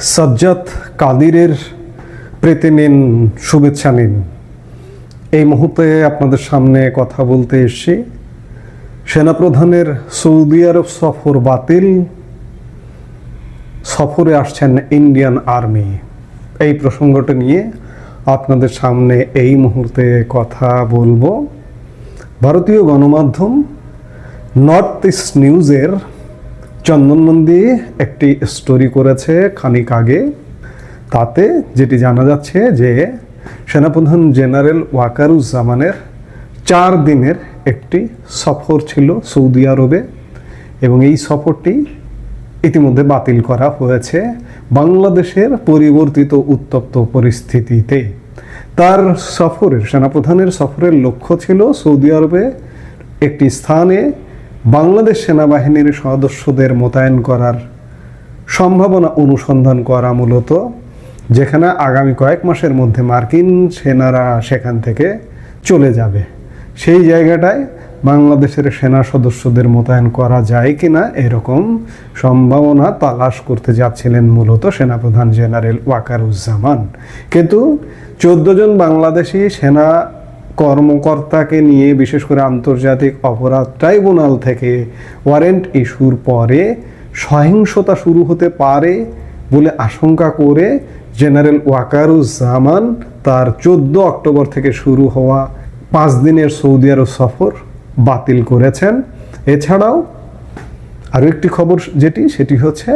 সাজ্জাদ কাদিরের প্রীতি নিন, শুভেচ্ছা নিন। এই মুহূর্তে আপনাদের সামনে কথা বলতে এসছি। সেনাপ্রধানের সৌদি আরব সফর বাতিল। সফরে আসছেন ইন্ডিয়ান আর্মি। এই প্রসঙ্গটা নিয়ে আপনাদের সামনে এই মুহূর্তে কথা বলব। ভারতীয় গণমাধ্যম নর্থ ইস্ট নিউজের চন্দন নন্দী একটি স্টোরি করেছে খানিক আগে। তাতে যেটি জানা যাচ্ছে যে সেনাপ্রধান জেনারেল ওয়াকারুজ্জামানের চার দিনের একটি সফর ছিল সৌদি আরবে এবং এই সফরটি ইতিমধ্যে বাতিল করা হয়েছে বাংলাদেশের পরিবর্তিত উত্তপ্ত পরিস্থিতিতে। তার সফরের, সেনাপ্রধানের সফরের লক্ষ্য ছিল সৌদি আরবে একটি স্থানে বাংলাদেশ সেনাবাহিনীর সদস্যদের মোতায়েন করার সম্ভাবনা অনুসন্ধান করা মূলত, যেখানে আগামী কয়েক মাসের মধ্যে মার্কিন সেনারা সেখান থেকে চলে যাবে। সেই জায়গাটায় বাংলাদেশের সেনা সদস্যদের মোতায়েন করা যায় কি না এরকম সম্ভাবনা তালাশ করতে যাচ্ছিলেন মূলত সেনাপ্রধান জেনারেল ওয়াকারুজ্জামান। কিন্তু চোদ্দ জন বাংলাদেশি সেনা কর্মকর্তাকে নিয়ে, বিশেষ করে আন্তর্জাতিক অপরাধ ট্রাইব্যুনাল থেকে ওয়ারেন্ট ইস্যুর পরে সহিংসতা শুরু হতে পারে বলে আশঙ্কা করে জেনারেল ওয়াকারুজ্জামান তার চোদ্দ অক্টোবর থেকে শুরু হওয়া পাঁচ দিনের সৌদি আরব সফর বাতিল করেছেন। এছাড়াও আরও একটি খবর যেটি, সেটি হচ্ছে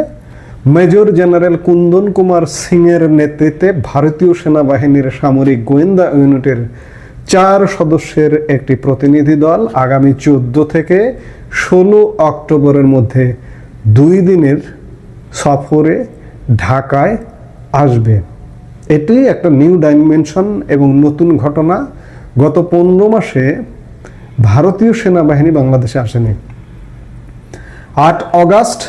মেজর জেনারেল কুন্দন কুমার সিংয়ের নেতৃত্বে ভারতীয় সেনাবাহিনীর সামরিক গোয়েন্দা ইউনিটের চার সদস্যের একটি প্রতিনিধি দল আগামী চোদ্দ থেকে ষোলো অক্টোবরের মধ্যে দুই দিনের সফরে ঢাকায় আসবে। এটি একটা নিউ ডাইমেনশন এবং নতুন ঘটনা। গত পনেরো মাসে ভারতীয় সেনাবাহিনী বাংলাদেশে আসেনি। আট অগাস্ট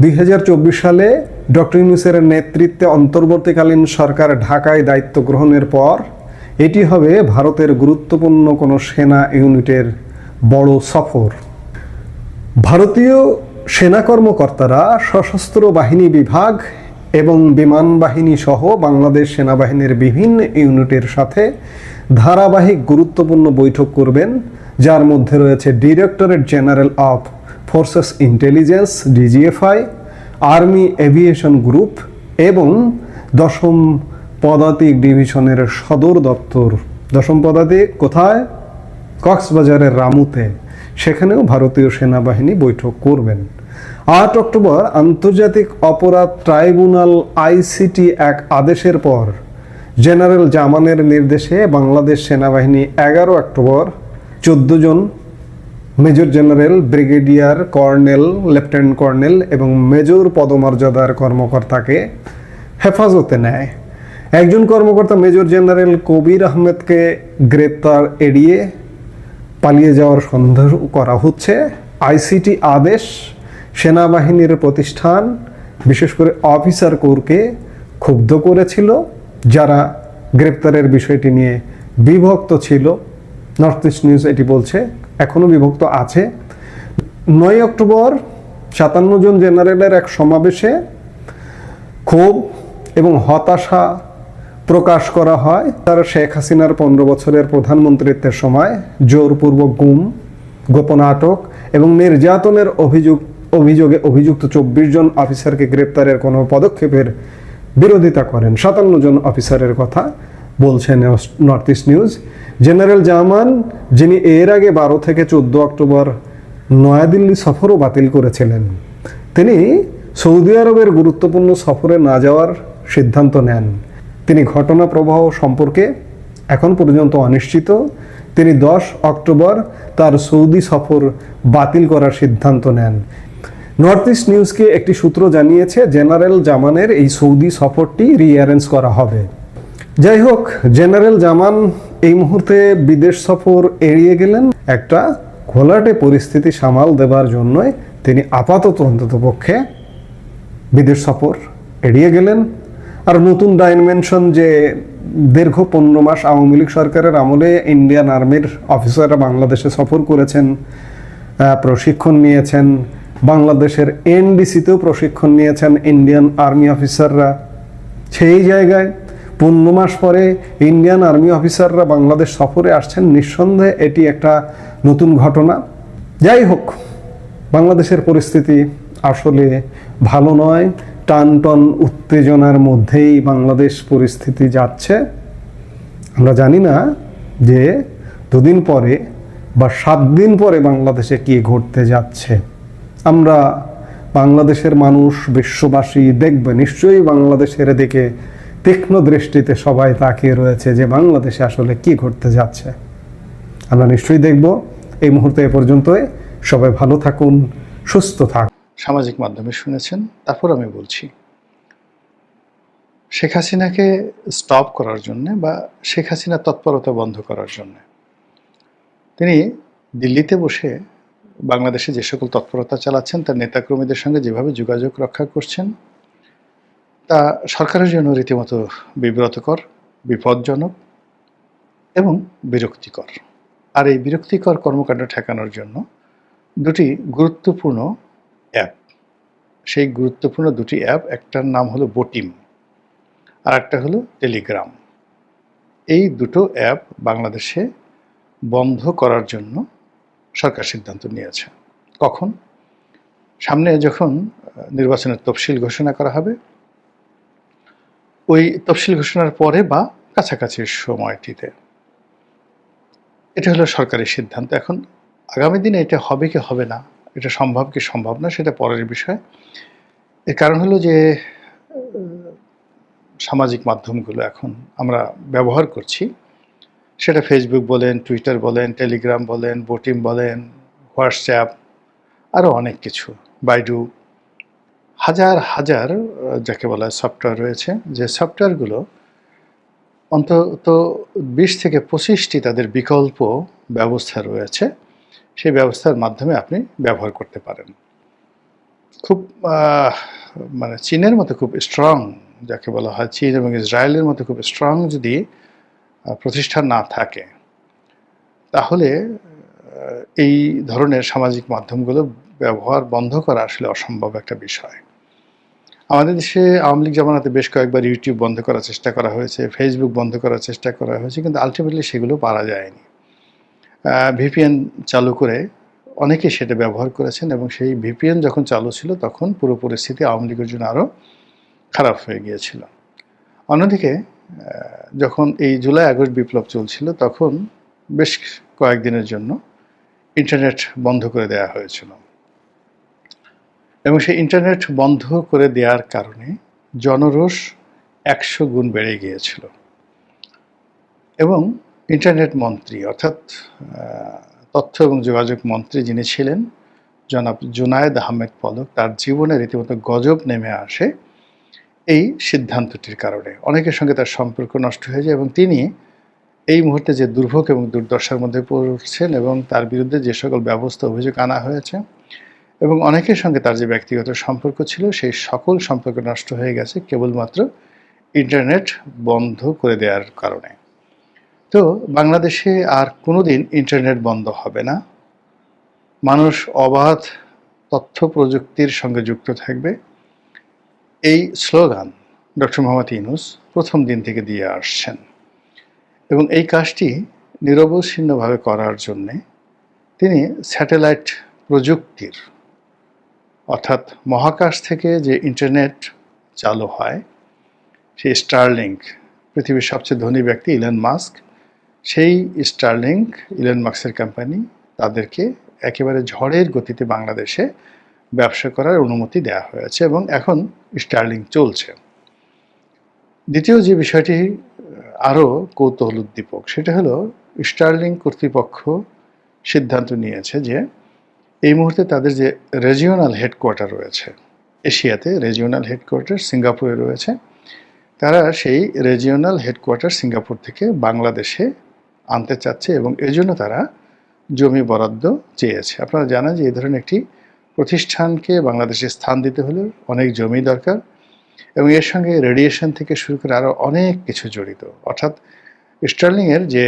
দুই হাজার চব্বিশ সালে ডক্টর ইউনুসের নেতৃত্বে অন্তর্বর্তীকালীন সরকার ঢাকায় দায়িত্ব গ্রহণের পর এটি হবে ভারতের গুরুত্বপূর্ণ কোনো সেনা ইউনিটের বড় সফর। ভারতীয় সেনা কর্মকর্তারা সশস্ত্র বাহিনী বিভাগ এবং বিমান বাহিনী সহ বাংলাদেশ সেনাবাহিনীর বিভিন্ন ইউনিটের সাথে ধারাবাহিক গুরুত্বপূর্ণ বৈঠক করবেন, যার মধ্যে রয়েছে directorate general of forces intelligence, DGFI, army aviation group এবং দশম পদাতিক ডিভিশনের সদর দপ্তর। দশম পদাতিক কোথায়? কক্সবাজারের রামুতে। সেখানেও ভারতীয় সেনাবাহিনী বৈঠক করবেন। আট অক্টোবর আন্তর্জাতিক অপরাধ ট্রাইব্যুনাল আইসিটি এক আদেশের পর জেনারেল জামানের নির্দেশে বাংলাদেশ সেনাবাহিনী এগারো অক্টোবর চোদ্দ জন major general, brigadier colonel, lieutenant colonel এবং মেজর পদমর্যাদার কর্মকর্তাকে হেফাজতে নেয়। একজন কর্মকর্তা মেজর জেনারেল কবির আহমেদকে গ্রেপ্তার এড়িয়ে পালিয়ে যাওয়ার সন্দেহ করা হচ্ছে। আইসিটি আদেশ, সেনাবাহিনীর প্রতিষ্ঠান, বিশেষ করে অফিসার কোরকে ক্ষুব্ধ করেছিল, যারা গ্রেপ্তারের বিষয়টি নিয়ে বিভক্ত ছিল। নর্থ ইস্ট নিউজ এটি বলছে এখনও বিভক্ত আছে। নয় অক্টোবর সাতান্ন জন জেনারেলের এক সমাবেশে ক্ষোভ এবং হতাশা প্রকাশ করা হয়। তার শেখ হাসিনার পনেরো বছরের প্রধানমন্ত্রিত্বের সময় জোরপূর্বক গুম গোপন আটক এবং নির্যাতনের অভিযোগ, অভিযোগে অভিযুক্ত চব্বিশ জন অফিসারকে গ্রেপ্তারের কোনো পদক্ষেপের বিরোধিতা করেন। সাতান্ন জন অফিসারের কথা বলছেন North East News. General Zaman, যিনি এর আগে বারো থেকে চোদ্দ অক্টোবর নয়াদিল্লি সফরও বাতিল করেছিলেন, তিনি সৌদি আরবের গুরুত্বপূর্ণ সফরে না যাওয়ার সিদ্ধান্ত নেন। তিনি ঘটনা প্রবাহ সম্পর্কে এখন পর্যন্ত অনিশ্চিত। তিনি দশ অক্টোবর তার সৌদি সফর বাতিল করার সিদ্ধান্ত নেন। নর্থ ইস্ট নিউজকে একটি সূত্র জানিয়েছে, জেনারেল জামানের এই সৌদি সফরটি রিঅ্যারেঞ্জ করা হবে। যাই হোক, জেনারেল জামান এই মুহূর্তে বিদেশ সফর এড়িয়ে গেলেন। একটা ঘোলাটে পরিস্থিতি সামাল দেবার জন্যই তিনি আপাতত অন্তত পক্ষে বিদেশ সফর এড়িয়ে গেলেন। আর নতুন ডাইমেনশন যে দীর্ঘ পনেরো মাস আওয়ামী লীগ সরকারের আমলে ইন্ডিয়ান আর্মির অফিসাররা বাংলাদেশে সফর করেছেন প্রশিক্ষণ নিয়েছেন, বাংলাদেশের এনডিসিতেও প্রশিক্ষণ নিয়েছেন ইন্ডিয়ান আর্মি অফিসাররা সেই জায়গায় পনেরো মাস পরে ইন্ডিয়ান আর্মি অফিসাররা বাংলাদেশ সফরে আসছেন, নিঃসন্দেহে এটি একটা নতুন ঘটনা। যাই হোক, বাংলাদেশের পরিস্থিতি আসলে ভালো নয়। টান টন উত্তেজনার মধ্যেই বাংলাদেশ পরিস্থিতি যাচ্ছে। আমরা জানি না যে দুদিন পরে বা সাত দিন পরে বাংলাদেশে কি ঘটতে যাচ্ছে। আমরা বাংলাদেশের মানুষ, বিশ্ববাসী দেখবে, নিশ্চয়ই বাংলাদেশের দিকে তীক্ষ্ণ দৃষ্টিতে সবাই তাকিয়ে রয়েছে যে বাংলাদেশে আসলে কি ঘটতে যাচ্ছে। আমরা নিশ্চয়ই দেখব। এই মুহূর্তে এ পর্যন্তই। সবাই ভালো থাকুন, সুস্থ থাকুন। সামাজিক মাধ্যমে শুনেছেন, তারপর আমি বলছি। শেখ হাসিনাকে স্টপ করার জন্য বা শেখ হাসিনা তৎপরতা বন্ধ করার জন্য। তিনি দিল্লিতে বসে বাংলাদেশে যে সকল তৎপরতা চালাচ্ছেন, তার নেতাকর্মীদের সঙ্গে যেভাবে যোগাযোগ রক্ষা করছেন, তা সরকারের জন্য রীতিমতো বিব্রতকর, বিপজ্জনক এবং বিরক্তিকর। আর এই বিরক্তিকর কর্মকাণ্ড ঠেকানোর জন্য দুটি গুরুত্বপূর্ণ সেই গুরুত্বপূর্ণ দুটি অ্যাপ, একটার নাম হলো বোটিম আর একটা হলো টেলিগ্রাম। এই দুটো অ্যাপ বাংলাদেশে বন্ধ করার জন্য সরকার সিদ্ধান্ত নিয়েছে। কখন? সামনে যখন নির্বাচনের তফসিল ঘোষণা করা হবে, ওই তফসিল ঘোষণার পরে বা কাছাকাছি সময়টিতে। এটা হলো সরকারি সিদ্ধান্ত। এখন আগামী দিনে এটা হবে কি হবে না? এটা সম্ভব কি সম্ভব না সেটা পরের বিষয়। এর কারণ হলো যে সামাজিক মাধ্যমগুলো এখন আমরা ব্যবহার করছি। সেটা ফেসবুক বলেন টুইটার বলেন টেলিগ্রাম বলেন বোটিম বলেন হোয়াটসঅ্যাপ আরও অনেক কিছু। বাইডু হাজার হাজার যাকে বলা হয় সফটওয়্যার রয়েছে। যে সফটওয়্যারগুলো অন্তত বিশ থেকে পঁচিশটি তাদের বিকল্প ব্যবস্থা রয়েছে। সেই ব্যবস্থার মাধ্যমে আপনি ব্যবহার করতে পারেন। খুব মানে চীনের মতো খুব স্ট্রং যাকে বলা হয়, চীন এবং ইসরায়েলের মতো খুব স্ট্রং যদি প্রতিষ্ঠান না থাকে, তাহলে এই ধরনের সামাজিক মাধ্যমগুলো ব্যবহার বন্ধ করা আসলে অসম্ভব একটা বিষয়। আমাদের দেশে আওয়ামী লীগ জামানাতে বেশ কয়েকবার ইউটিউব বন্ধ করার চেষ্টা করা হয়েছে ফেসবুক বন্ধ করার চেষ্টা করা হয়েছে, কিন্তু আলটিমেটলি সেগুলো পারা যায়নি। ভিপিএন চালু করে অনেকে সেটা ব্যবহার করেছেন এবং সেই ভিপিএন যখন চালু ছিল তখন পুরো পরিস্থিতি আওয়ামী লীগের জন্য আরও খারাপ হয়ে গিয়েছিল। অন্যদিকে যখন এই জুলাই, আগস্ট বিপ্লব চলছিল তখন বেশ কয়েকদিনের জন্য ইন্টারনেট বন্ধ করে দেওয়া হয়েছিল। এবং সেই ইন্টারনেট বন্ধ করে দেওয়ার কারণে জনরোষ একশো গুণ বেড়ে গিয়েছিল। এবং ইন্টারনেট মন্ত্রী, অর্থাৎ তথ্য এবং যোগাযোগ মন্ত্রী যিনি ছিলেন, জনাব জুনায়েদ আহমেদ পলক, তার জীবনে রীতিমতো গজব নেমে আসে এই সিদ্ধান্তটির কারণে। অনেকের সঙ্গে তার সম্পর্ক নষ্ট হয়ে যায় এবং তিনি এই মুহূর্তে যে দুর্ভোগ এবং দুর্দশার মধ্যে পড়ছেন এবং তার বিরুদ্ধে যে সকল ব্যবস্থা, অভিযোগ আনা হয়েছে এবং অনেকের সঙ্গে তার যে ব্যক্তিগত সম্পর্ক ছিল, সেই সকল সম্পর্ক নষ্ট হয়ে গেছে কেবলমাত্র ইন্টারনেট বন্ধ করে দেওয়ার কারণে। তো বাংলাদেশে আর কোনোদিন ইন্টারনেট বন্ধ হবে না। মানুষ অবাধ তথ্য প্রযুক্তির সঙ্গে যুক্ত থাকবে। এই স্লোগান ডক্টর মোহাম্মদ ইউনুস প্রথম দিন থেকে দিয়ে আসছেন এবং এই কাজটি নিরবচ্ছিন্নভাবে করার জন্যে তিনি স্যাটেলাইট প্রযুক্তির, অর্থাৎ মহাকাশ থেকে যে ইন্টারনেট চালু হয়, সেই স্টারলিংক, পৃথিবীর সবচেয়ে ধনী ব্যক্তি ইলন মাস্ক সেই স্টারলিংক ইলন মাস্কের কোম্পানি তাদেরকে একেবারে ঝড়ের গতিতে বাংলাদেশে ব্যবসা করার অনুমতি দেওয়া হয়েছে এবং এখন স্টার্লিং চলছে। দ্বিতীয় যে বিষয়টি আরও কৌতূহল উদ্দীপক সেটা হলো স্টার্লিং কর্তৃপক্ষ সিদ্ধান্ত নিয়েছে যে এই মুহূর্তে তাদের যে রেজিওনাল হেডকোয়ার্টার রয়েছে, এশিয়াতে রেজিওনাল হেডকোয়ার্টার সিঙ্গাপুরে রয়েছে, তারা সেই রেজিওনাল হেডকোয়ার্টার সিঙ্গাপুর থেকে বাংলাদেশে আনতে চাচ্ছে এবং এজন্য তারা জমি বরাদ্দ চেয়েছে। আপনারা জানেন যে এই ধরনের একটি প্রতিষ্ঠানকে বাংলাদেশে স্থান দিতে হলে অনেক জমি দরকার এবং এর সঙ্গে রেডিয়েশন থেকে শুরু করে আরও অনেক কিছু জড়িত। অর্থাৎ স্টার্লিংয়ের যে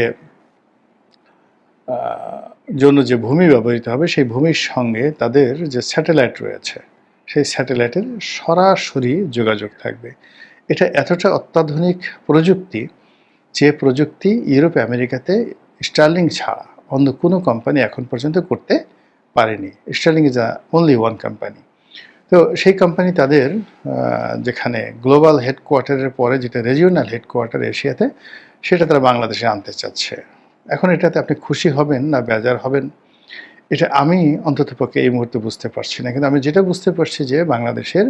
জন্য যে ভূমি ব্যবহৃত হবে, সেই ভূমির সঙ্গে তাদের যে স্যাটেলাইট রয়েছে, সেই স্যাটেলাইটের সরাসরি যোগাযোগ থাকবে। এটা এতটা অত্যাধুনিক প্রযুক্তি যে প্রযুক্তি ইউরোপ, আমেরিকাতে স্টার্লিং ছাড়া অন্য কোনো কোম্পানি এখন পর্যন্ত করতে পারেনি। Starling is a only one company তো সেই কোম্পানি তাদের যেখানে গ্লোবাল হেডকোয়ার্টারের পরে যেটা রিজিওনাল হেডকোয়ার্টার এশিয়াতে, সেটা তারা বাংলাদেশে আনতে চাচ্ছে। এখন এটাতে আপনি খুশি হবেন না বেজার হবেন? এটা আমি অন্ততপক্ষে এই মুহূর্তে বুঝতে পারছি না। কিন্তু আমি যেটা বুঝতে পারছি যে বাংলাদেশের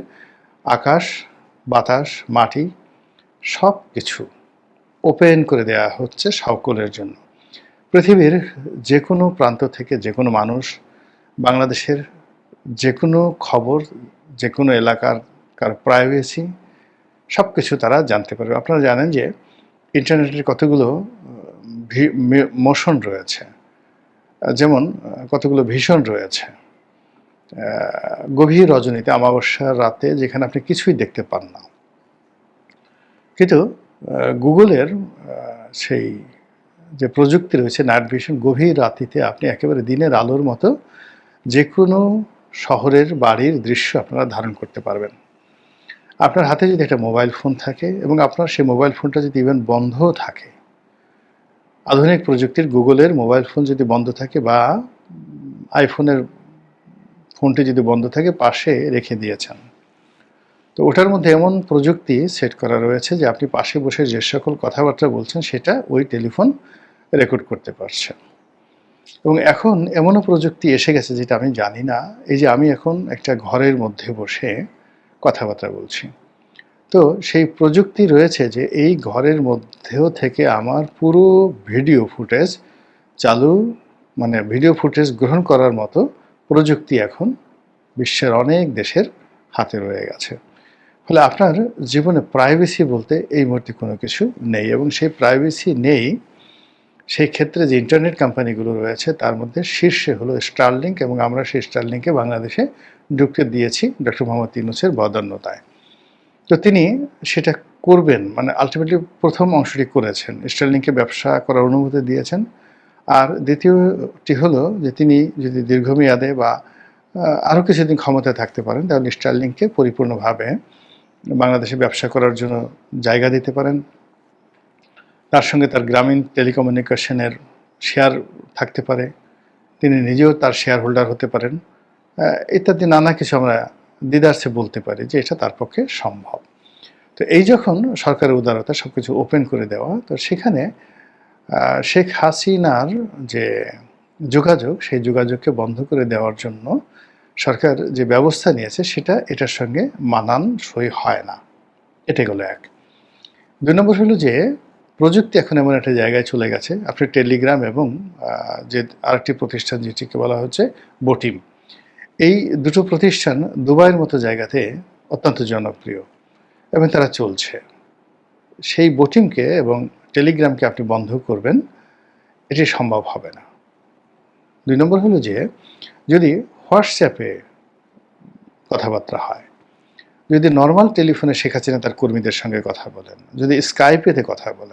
আকাশ, বাতাস, মাটি সব কিছু ওপেন করে দেওয়া হচ্ছে সকলের জন্য। পৃথিবীর যে কোনো প্রান্ত থেকে যে কোনো মানুষ, বাংলাদেশের যে কোনো খবর যে কোনো এলাকার কার প্রাইভেসি সব কিছু তারা জানতে পারবে। আপনারা জানেন যে ইন্টারনেটের কতগুলো মোশন রয়েছে। যেমন কতগুলো ভীষণ রয়েছে। গভীর রজনীতে, অমাবস্যার রাতে যেখানে আপনি কিছুই দেখতে পান না। কিন্তু গুগলের সেই যে প্রযুক্তি রয়েছে নাইট ভিশন গভীর রাতিতে আপনি একেবারে দিনের আলোর মতো যে কোনো শহরের বাড়ির দৃশ্য আপনারা ধারণ করতে পারবেন। আপনার হাতে যদি একটা মোবাইল ফোন থাকে এবং আপনার সেই মোবাইল ফোনটা যদি ইভেন বন্ধও থাকে, আধুনিক প্রযুক্তির গুগলের মোবাইল ফোন যদি বন্ধ থাকে বা আইফোনের ফোনটি যদি বন্ধ থাকে, পাশে রেখে দিয়েছেন। তো ওটার মধ্যে এমন প্রযুক্তি সেট করা রয়েছে যে আপনি পাশে বসে যে সকল কথাবার্তা বলছেন, সেটা ওই টেলিফোন রেকর্ড করতে পারছে এবং এখন এমনও প্রযুক্তি এসে গেছে যেটা আমি জানি না, এই যে আমি এখন একটা ঘরের মধ্যে বসে কথাবার্তা বলছি। তো সেই প্রযুক্তি রয়েছে যে এই ঘরের মধ্যেও থেকে আমার পুরো ভিডিও ফুটেজ চালু মানে ভিডিও ফুটেজ গ্রহণ করার মতো প্রযুক্তি এখন বিশ্বের অনেক দেশের হাতে রয়ে গেছে। ফলে আপনার জীবনে প্রাইভেসি বলতে এই মুহূর্তে কোনো কিছু নেই এবং সেই প্রাইভেসি নেই, সেই ক্ষেত্রে যে ইন্টারনেট কোম্পানিগুলো রয়েছে তার মধ্যে শীর্ষে হলো স্টারলিংক এবং আমরা সেই স্টারলিংকে বাংলাদেশে ঢুকতে দিয়েছি ডক্টর মোহাম্মদ ইউনুসের বদান্যতায়। তো তিনি সেটা করবেন মানে আলটিমেটলি প্রথম অংশটি করেছেন। স্টারলিংকে ব্যবসা করার অনুমতি দিয়েছেন। আর দ্বিতীয়টি হলো যে তিনি যদি দীর্ঘমেয়াদে বা আরও কিছুদিন ক্ষমতায় থাকতে পারেন তাহলে স্টারলিংকে পরিপূর্ণভাবে বাংলাদেশে ব্যবসা করার জন্য জায়গা দিতে পারেন। তার সঙ্গে তার গ্রামীণ টেলিকমিউনিকেশনের শেয়ার থাকতে পারে। তিনি নিজেও তার শেয়ার হোল্ডার হতে পারেন। ইত্যাদি নানা কিছু আমরা দিদার্সে বলতে পারি যে এটা তার পক্ষে সম্ভব। তো এই যখন সরকারের উদারতা সব কিছু ওপেন করে দেওয়া, তো সেখানে শেখ হাসিনার যে যোগাযোগ, সেই যোগাযোগকে বন্ধ করে দেওয়ার জন্য সরকার যে ব্যবস্থা নিয়েছে সেটা এটার সঙ্গে মানানসই হয় না। এটা গেলো এক। দুই নম্বর হলো যে, প্রযুক্তি এখন এমন একটা জায়গায় চলে গেছে। আপনি টেলিগ্রাম এবং যে আরেকটি প্রতিষ্ঠান যেটিকে বলা হচ্ছে, বোটিম। এই দুটো প্রতিষ্ঠান দুবাইয়ের মতো জায়গাতে অত্যন্ত জনপ্রিয় এবং তারা চলছে। সেই বোটিংকে এবং টেলিগ্রামকে আপনি বন্ধ করবেন, এটি সম্ভব হবে না। দুই নম্বর হলো যে, যদি হোয়াটসঅ্যাপে কথাবার্তা হয়। যদি নর্মাল টেলিফোনে শেখ হাসিনা তার কর্মীদের সঙ্গে কথা বলেন, যদি স্কাইপেতে কথা বলেন